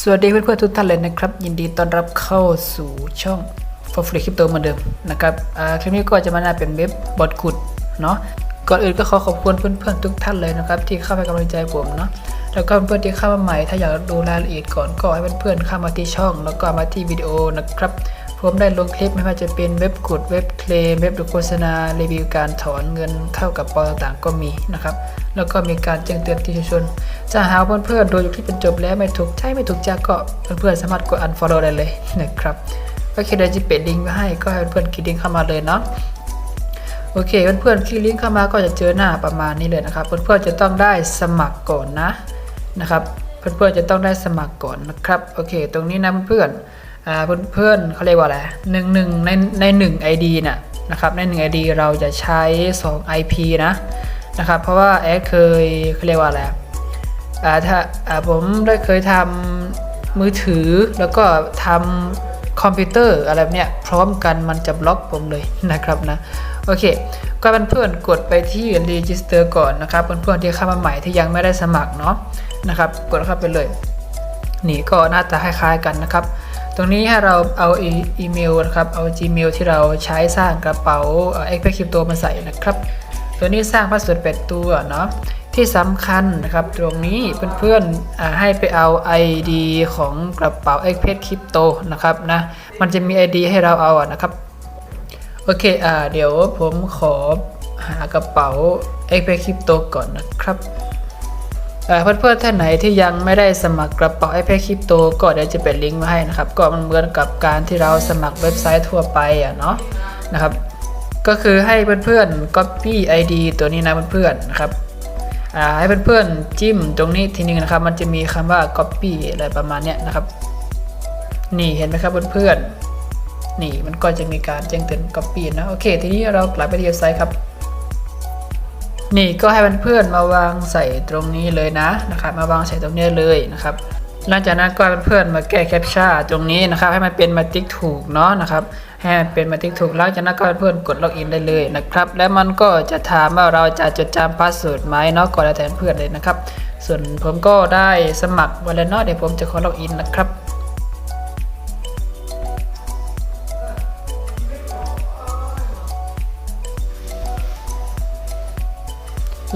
สวัสดีเพื่อนๆทุกท่านเลยนะครับ ยินดีต้อนรับเข้าสู่ช่อง for free crypto เหมือนเดิมนะครับคลิปนี้ก็จะมาหน้าเป็นเว็บบอทขุดเนาะก่อนอื่นก็ขอขอบคุณเพื่อนๆทุกท่านเลยนะครับ ที่เข้าไปกำลังใจผมเนาะแล้วก็เพื่อนๆที่เข้ามาใหม่ถ้าอยากดูรายละเอียดก่อนก็ให้เพื่อนๆเข้ามาที่ช่อง แล้วก็มาที่วิดีโอนะครับ ผมได้ลงคลิปไม่ว่าจะเป็นเว็บขุดเว็บเคลมเว็บดูโฆษณารีวิวการถอนเงินเข้ากับปอต่างๆก็มีนะครับ แล้วก็มีการแจ้งเตือนที่ชุมชน จะหาเพื่อนๆโดยอยู่ที่เป็นจบแล้วไม่ถูกใช่ไม่ถูกใจก็เพื่อนๆสามารถกด unfollow ได้เลยนะครับโอเคเดี๋ยวจะเปิดลิงก์ไว้ให้ก็ให้เพื่อนๆคลิกลิงก์เข้ามาเลยเนาะโอเคเพื่อนๆคลิกลิงก์เข้ามาก็จะเจอหน้าประมาณนี้เลยนะครับ เพื่อนๆจะต้องได้สมัครก่อนนะนะครับ เพื่อนๆจะต้องได้สมัครก่อนนะครับโอเค ตรงนี้นะเพื่อนๆ เพื่อนๆเขาเรียกว่าอะไรหนึ่งหนึ่งในในหนึ่ง ID น่ะนะครับในหนึ่ง ID เราจะใช้ 2 IP นะนะครับ เพราะว่าแอดเคยเขาเรียกว่าอะไรอ่าถ้าอ่าผมได้เคยทำมือถือแล้วก็ทำคอมพิวเตอร์อะไรแบบเนี้ยพร้อมกันมันจะบล็อกผมเลยนะครับนะโอเค ก็เพื่อนๆกดไปที่ register ก่อนนะครับ เพื่อนๆที่เข้ามาใหม่ที่ยังไม่ได้สมัครเนาะนะครับ กดเข้าไปเลย นี่ก็น่าจะคล้ายๆกันนะครับ ตรงนี้ให้เราเอาอีเมลนะครับเอา Gmail ที่เราใช้สร้างกระเป๋าเอ็กเพคริปโตมาใส่นะครับ ตัวนี้สร้างพาสเวิร์ด8ตัวเนาะที่สำคัญนะครับตรงนี้เพื่อนๆให้ไปเอา ID ของกระเป๋า x p e c Crypto นะครับนะมันจะมี ID ให้เราเอาอะนะครับโอเคอ่าเดี๋ยวผมขอหากระเป๋า x p e c Crypto ก่อนนะครับ เอ่เพื่อนๆท่านไหนที่ยังไม่ได้สมัครกระเป๋า i p a d Crypto ก็เดี๋ยวจะเป็นลิงก์มาให้นะครับ ก็มันเหมือนกับการที่เราสมัครเว็บไซต์ทั่วไปอะเนาะนะครับ ก็คือให้เพื่อนๆ copy ID ตัวนี้นะเพื่อนๆนะครับอ่าให้เพื่อนๆจิ้มตรงนี้ทีนึงนะครับ มันจะมีคำว่า copy อะไรประมาณเนี้ยนะครับ นี่เห็นไหมครับเพื่อนๆนี่มันก็จะมีการแจ้งเตือน copy นะโอเค ทีนี้เรากลับไปที่เว็บไซต์ครับ นี่ก็ให้เพื่อนๆมาวางใส่ตรงนี้เลยนะนะครับ มาวางใส่ตรงนี้เลยนะครับหลังจากนั้นก็ให้เพื่อนๆมาแก้แคปชั่นตรงนี้นะครับ ให้มันเป็นมาติ๊กถูกเนาะนะครับให้มันเป็นมาติ๊กถูกหลังจากนั้นก็ให้เพื่อนกดล็อกอินได้เลยนะครับ แล้วมันก็จะถามว่าเราจะจดจำพาสเวิร์ดไหมเนาะก็แล้วแต่เพื่อนเลยนะครับ ส่วนผมก็ได้สมัครไว้แล้วเนาะเดี๋ยวผมจะขอล็อกอินนะครับ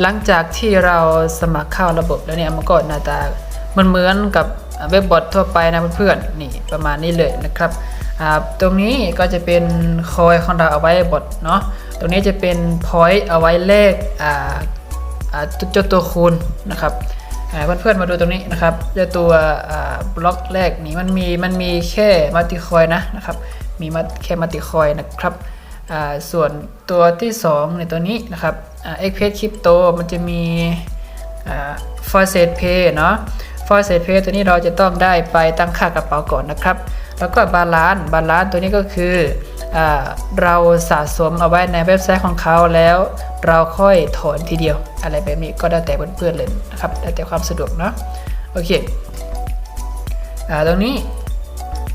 หลังจากที่เราสมัครเข้าระบบแล้วเนี่ยมันก็หน้าตามันเหมือนกับเว็บบอททั่วไปนะเพื่อนๆนี่ประมาณนี้เลยนะครับตรงนี้ก็จะเป็นคอยของเราเอาไว้บอทเนาะตรงนี้จะเป็นพอยต์เอาไว้เลขจ้าตัวคูณนะครับเพื่อนๆมาดูตรงนี้นะครับจ้าตัวบล็อกแรกนี่มันมีมันมีแค่มัลติคอยนะนะครับมีแค่มัลติคอยนะครับส่วนตัวที่2ในตัวนี้นะครับ เอ่า XPS Crypto มันจะมีฟอ่า f o r s e t Pay เนาะ f o r s e t Pay ตัวนี้เราจะต้องได้ไปตั้งค่ากระเป๋าก่อนนะครับ แล้วก็บาลานซ์บาลานซ์ตัวนี้ก็คืออเราสะสมเอาไว้ในเว็บไซต์ของเขาแล้ว เราค่อยถอนทีเดียว อะไรแบบนี้ก็ได้แต่เพื่อนๆเลยนะครับได้แต่ความสะดวกเนาะโอเคตรงนี้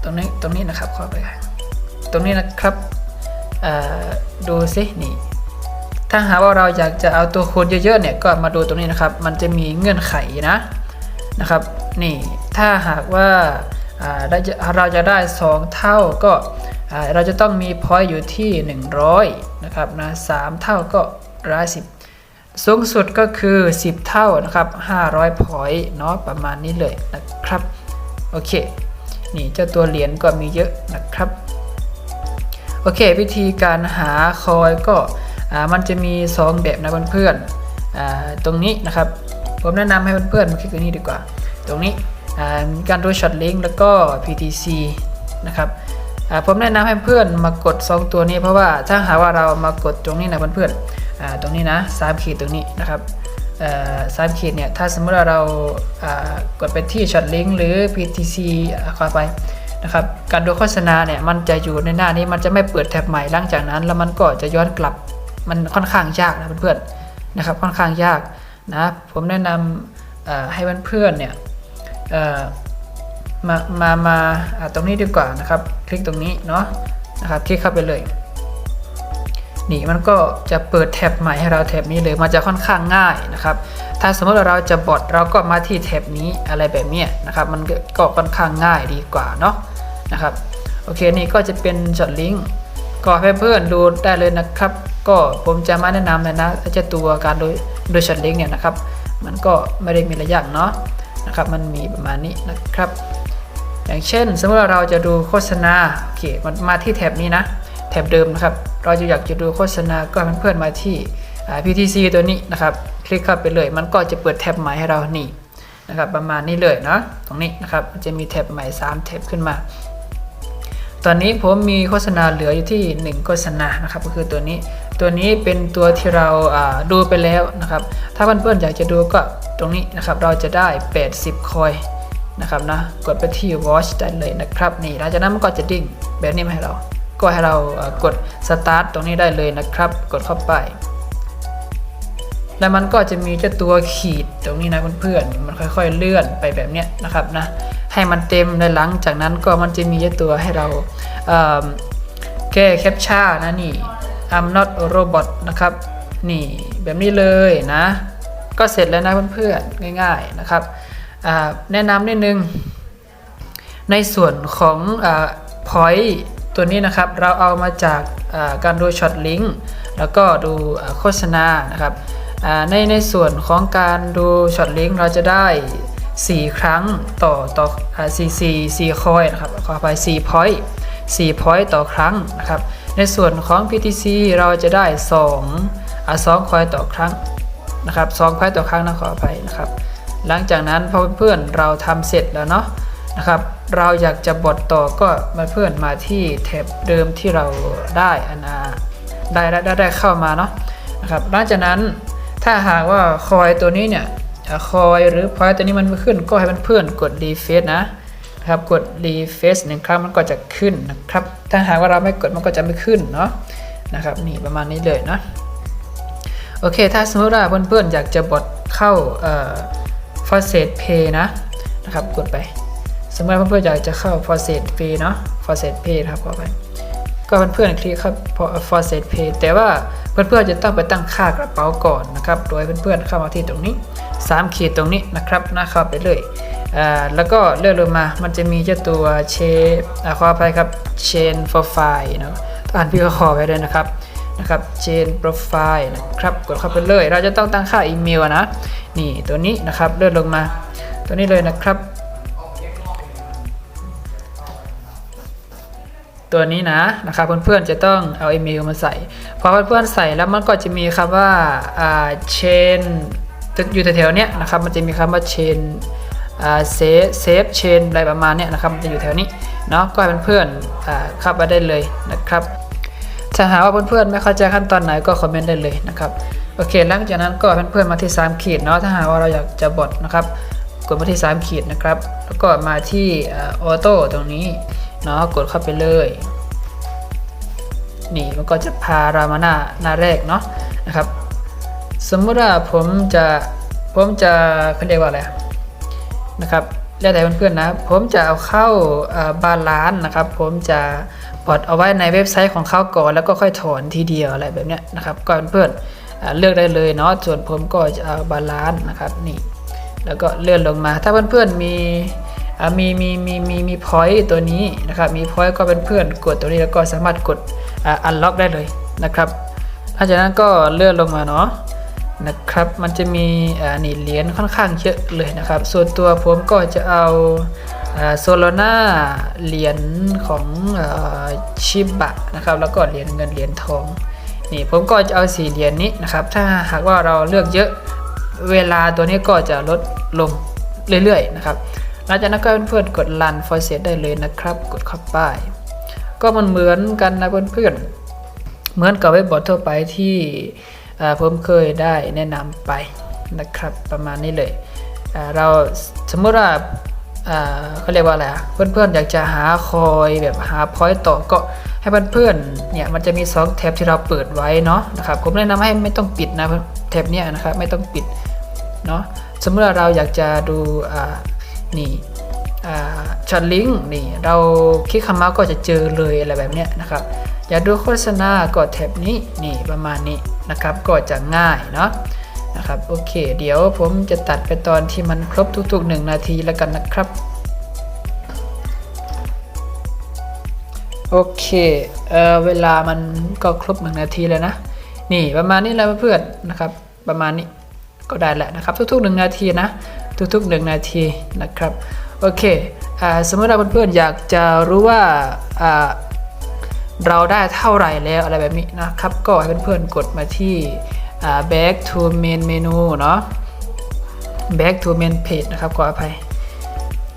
ตรงนี้ตรงนี้นะครับขอไปตรงนี้นะครับดูสินี่ ถ้าหากว่าเราอยากจะเอาตัวคูณเยอะๆเนี่ยก็มาดูตรงนี้นะครับ มันจะมีเงื่อนไขนะนะครับ นี่ถ้าหากว่าเราจะเราจะได้ 2 เท่าก็เราจะต้องมีพอยต์อยู่ที่ 100 นะครับนะสามเท่าก็ร้อยสิบสูงสุดก็คือ 10 เท่านะครับ500 พอยต์เนาะประมาณนี้เลยนะครับ โอเค นี่เจ้าตัวเหรียญก็มีเยอะนะครับ โอเค วิธีการหาคอยก็ มันจะมี 2 แบบนะเพื่อนๆอ่าตรงนี้นะครับผมแนะนำให้เพื่อนๆมาคลิกตรงนี้ดีกว่า ตรงนี้มีการดูช็อตลิงก์แล้วก็ PTC นะครับผมแนะนำให้เพื่อนมากด 2 ตัวนี้เพราะว่าถ้าหากว่าเรามากดตรงนี้นะเพื่อนๆอ่าตรงนี้นะสามขีดตรงนี้นะครับสามขีดเนี่ยถ้าสมมติว่าเรากดไปที่ช็อตลิงก์หรือ PTC อข้าไปนะครับการดูโฆษณาเนี่ยมันจะอยู่ในหน้านี้มันจะไม่เปิดแท็บใหม่หลังจากนั้น แล้วมันก็จะย้อนกลับ มันค่อนข้างยากนะเพื่อนๆนะครับค่อนข้างยากนะผมแนะนำให้เพื่อนๆเนี่ยเอ่อมามามาาตรงนี้ดีกว่านะครับ คลิกตรงนี้เนาะนะครับคลิกเข้าไปเลยนี่มันก็จะเปิดแท็บใหม่ให้เราแท็บนี้เลยมันจะค่อนข้างง่ายนะครับ ถ้าสมมติเราจะบอทเราก็มาที่แท็บนี้อะไรแบบนี้นะครับมันก็ก็ค่อนข้างง่ายดีกว่าเนาะนะครับโอเคนี่ก็จะเป็นช็อตลิงก์ ก็ให้เพื่อนดูได้เลยนะครับ ก็ผมจะมาแนะนำเลยนะเจ้าตัวการโดยโดยช็อตลิงก์เนี่ยนะครับ มันก็ไม่ได้มีระยะเนาะนะครับ มันมีประมาณนี้นะครับ อย่างเช่น สมมติว่าเราจะดูโฆษณาโอเคมันมาที่แท็บนี้นะแท็บเดิมนะครับ เราจะอยากจะดูโฆษณาก็เพื่อนๆมาที่ PTC ตัวนี้นะครับ คลิกเข้าไปเลย มันก็จะเปิดแท็บใหม่ให้เรานี่นะครับ ประมาณนี้เลยเนาะตรงนี้นะครับจะมีแท็บใหม่ 3 แท็บขึ้นมา ตอนนี้ผมมีโฆษณาเหลืออยู่ที่ 1 โฆษณานะครับก็คือตัวนี้ ตัวนี้เป็นตัวที่เราดูไปแล้วนะครับ ถ้าเพื่อนๆอยากจะดูก็ตรงนี้นะครับเราจะได้ 80 คอยนะครับนะกดไปที่ watch ได้เลยนะครับนี่หลังจากนั้นมันก็จะดิ้งแบบนี้มาให้เรา ก็ให้เรากด start ตรงนี้ได้เลยนะครับ กดเข้าไป แล้วมันก็จะมีเจ้าตัวขีดตรงนี้นะเพื่อนๆมันค่อยๆเลื่อนไปแบบเนี้ยนะครับนะให้มันเต็มและหลังจากนั้นก็มันจะมีเจ้าตัวให้เราเแก้แคปชั่นนะนี่ I'm not a robot นะครับนี่แบบนี้เลยนะ ก็เสร็จแล้วนะเพื่อนๆง่าย ๆนะครับแนะนำนิดนึง ในส่วนของพอยต์ตัวนี้นะครับ เราเอามาจากการดูช็อตลิงก์แล้วก็ดูโฆษณานะครับ ในในส่วนของการดูช็อตลิงก์เราจะได้ 4 ครั้งต่อต่ออ่า4 4 4คอยนะครับขอไป4 point 4 point ต่อครั้งนะครับ ในส่วนของ PTC เราจะได้2อ่า2คอยต่อครั้งนะครับ2 point ต่อครั้งนะขออภัยนะครับ หลังจากนั้นพอเพื่อนเราทำเสร็จแล้วเนาะนะครับ เราอยากจะบดต่อก็มาเพื่อนมาที่แท็บเดิมที่เราได้อันาได้ได้ได้ได้เข้ามาเนาะนะครับหลังจากนั้น ถ้าหากว่าคอยตัวนี้เนี่ยคอยหรือพอยตัวนี้มันไม่ขึ้นก็ให้เพื่อนๆกด refresh นะครับกด refresh หนึ่งครั้งมันก็จะขึ้นนะครับ ถ้าหากว่าเราไม่กดมันก็จะไม่ขึ้นเนาะนะครับนี่ประมาณนี้เลยนะโอเค ถ้าสมมติว่าเพื่อนๆอยากจะบดเข้าเอ่อ f a c e t Pay นะนะครับกดไป สมมติว่าเพื่อนๆอยากจะเข้า f a c e t Pay เนาะ f a c e t Pay นะครับขอไปก็เพื่อนๆคลิกครับ f a c e t Pay แต่ว่า เพื่อนๆจะต้องไปตั้งค่ากระเป๋าก่อนนะครับ โดยเพื่อนๆเข้ามาที่ตรงนี้ 3 ขีดตรงนี้นะครับนะเข้าไปเลยแล้วก็เลื่อนลงมา มันจะมีเจ้าตัวเชฟขออภัยครับ chain profile เนาะอ่านพี่ก็ขอไว้เลยนะครับนะครับ chain profile นะครับ กดเข้าไปเลย เราจะต้องตั้งค่าอีเมลนะ นี่ตัวนี้นะครับ เลื่อนลงมา ตัวนี้เลยนะครับ ตัวนี้นะนะครับเพื่อนๆจะต้องเอาอีเมลมาใส่ พอเพื่อนๆใส่แล้วมันก็จะมีคำว่าอ่า chain อยู่แถวๆนี้นะครับมันจะมีคำว่า chain อ่า save save chain อะไรประมาณเนี้ยนะครับมันจะอยู่แถวนี้เนาะก็ให้เพื่อนๆอ่าเข้าไปได้เลยนะครับถ้าหาว่าเพื่อนๆไม่เข้าใจขั้นตอนไหนก็คอมเมนต์ได้เลยนะครับโอเคหลังจากนั้นก็เพื่อนๆมาที่ 3 ขีดเนาะถ้าหาว่าเราอยากจะบดนะครับกดมาที่ 3 ขีดนะครับ แล้วก็มาที่ออโต้ตรงนี้ เนาะกดเข้าไปเลย นี่มันก็จะพาเรามาหน้าหน้าแรกเนาะนะครับ สมมติว่าผมจะผมจะเขาเรียกว่าอะไรนะครับแล้วแต่เพื่อนๆนะ ผมจะเอาเข้าบาลานนะครับ ผมจะปลดเอาไว้ในเว็บไซต์ของเขาก่อนแล้วก็ค่อยถอนทีเดียวอะไรแบบเนี้ยนะครับก็เพื่อนๆอ่าเลือกได้เลยเนาะส่วนผมก็จะเอาบาลานนะครับนี่แล้วก็เลื่อนลงมา ถ้าเพื่อนๆมีอ่า มีมีมีมีมีพอยต์ตัวนี้นะครับมีพอยต์ก็เป็นเพื่อนกดตัวนี้แล้วก็สามารถกดอันล็อกได้เลยนะครับหลังจากนั้นก็เลื่อนลงมาเนาะนะครับมันจะมีนี่เหรียญค่อนข้างเยอะเลยนะครับ ส่วนตัวผมก็จะเอาโซโลนาเหรียญของชิบะนะครับแล้วก็เหรียญเงินเหรียญทองนี่ผมก็จะเอาสี่เหรียญนี้นะครับถ้าหากว่าเราเลือกเยอะเวลาตัวนี้ก็จะลดลงเรื่อยๆนะครับ หลังจากนั้นก็เพื่อนๆกด run for set ได้เลยนะครับ กดเข้าไป ก็มันเหมือนกันนะเพื่อนๆ เหมือนกับเว็บบอร์ดทั่วไปที่ผมเคยได้แนะนำไปนะครับ ประมาณนี้เลยเราสมมติว่าเขาเรียกว่าอะไรอะเพื่อนๆ อยากจะหาคอยแบบหาพอยต์ต่อก็ให้เพื่อนๆเนี่ยมันจะมี 2 แท็บที่เราเปิดไว้เนาะนะครับผมแนะนำให้ไม่ต้องปิดนะแท็บเนี้ยนะครับไม่ต้องปิดเนาะสมมติว่าเราอยากจะดูอ่า นี่ช็อตลิงก์นี่เราคลิกคำมาก็จะเจอเลยอะไรแบบเนี้ยนะครับ อยากดูโฆษณากดแท็บนี้นี่ประมาณนี้นะครับ ก็จะง่ายเนาะนะครับโอเค เดี๋ยวผมจะตัดไปตอนที่มันครบทุกๆ 1 นาทีแล้วกันนะครับโอเคเออเวลามันก็ครบ1นาทีเลยนะ นี่ประมาณนี้แหละเพื่อนนะครับ ประมาณนี้ก็ได้แหละนะครับ ทุกๆ1นาทีนะ ทุกๆ 1 นาทีนะครับโอเคอสมมติว่าเพื่อนๆอยากจะรู้ว่าเราได้เท่าไหร่แล้วอะไรแบบนี้นะครับ ก็ให้เพื่อนๆกดมาที่ back to main menu เนาะ back to main page นะครับขออภัย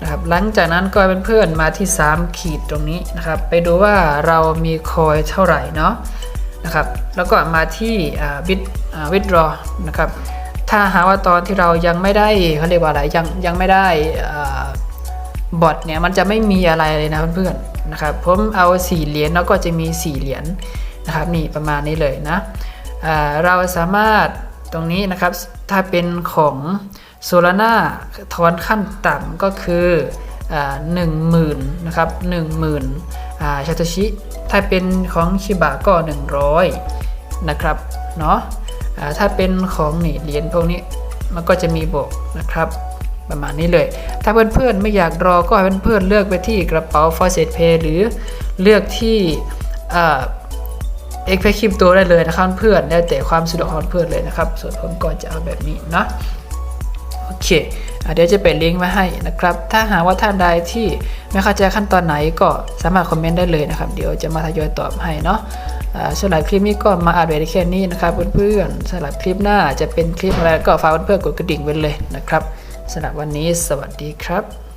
นะครับหลังจากนั้นก็ให้เพื่อนๆมาที่ 3 ขีดตรงนี้นะครับ ไปดูว่าเรามีคอยเท่าไหร่เนาะนะครับ แล้วก็มาที่ withdraw นะครับ ถ้าหาว่าตอนที่เรายังไม่ได้เขาเรียกว่าอะไรยังยังไม่ได้บอทเนี่ยมันจะไม่มีอะไรเลยนะเพื่อนๆนะครับผมเอา4เหรียญแล้วก็จะมี 4 เหรียญนะครับนี่ประมาณนี้เลยนะเราสามารถตรงนี้นะครับถ้าเป็นของโซลาร่าทอนขั้นต่ำก็คือหนึ่งหมื่นนะครับหนึ่งหมื่นชาตชิ ถ้าเป็นของชิบะก็ 100 นะครับเนาะ ถ้าเป็นของนี่เหรียญพวกนี้มันก็จะมีบอกนะครับ ประมาณนี้เลย ถ้าเพื่อนๆไม่อยากรอก็ให้เพื่อนๆเลือกไปที่กระเป๋า f o r s e t Pay หรือเลือกที่เอ็กเพคริปโตได้เลยนะครับเพื่อนแล้วแต่ความสะดวกของเพื่อนเลยนะครับ ส่วนผมก็จะเอาแบบนี้นะโอเคเดี๋ยวจะเป็นลิงก์มาให้นะครับ ถ้าหากว่าท่านใดที่ไม่เข้าใจขั้นตอนไหนก็สามารถคอมเมนต์ได้เลยนะครับ เดี๋ยวจะมาทยอยตอบให้เนาะ สำหรับคลิปนี้ก็มาอัดไว้แค่นี้นะครับเพื่อนๆสำหรับคลิปหน้าจะเป็นคลิปอะไรก็ฝากเพื่อนๆกดกระดิ่งไว้เลยนะครับสำหรับวันนี้สวัสดีครับ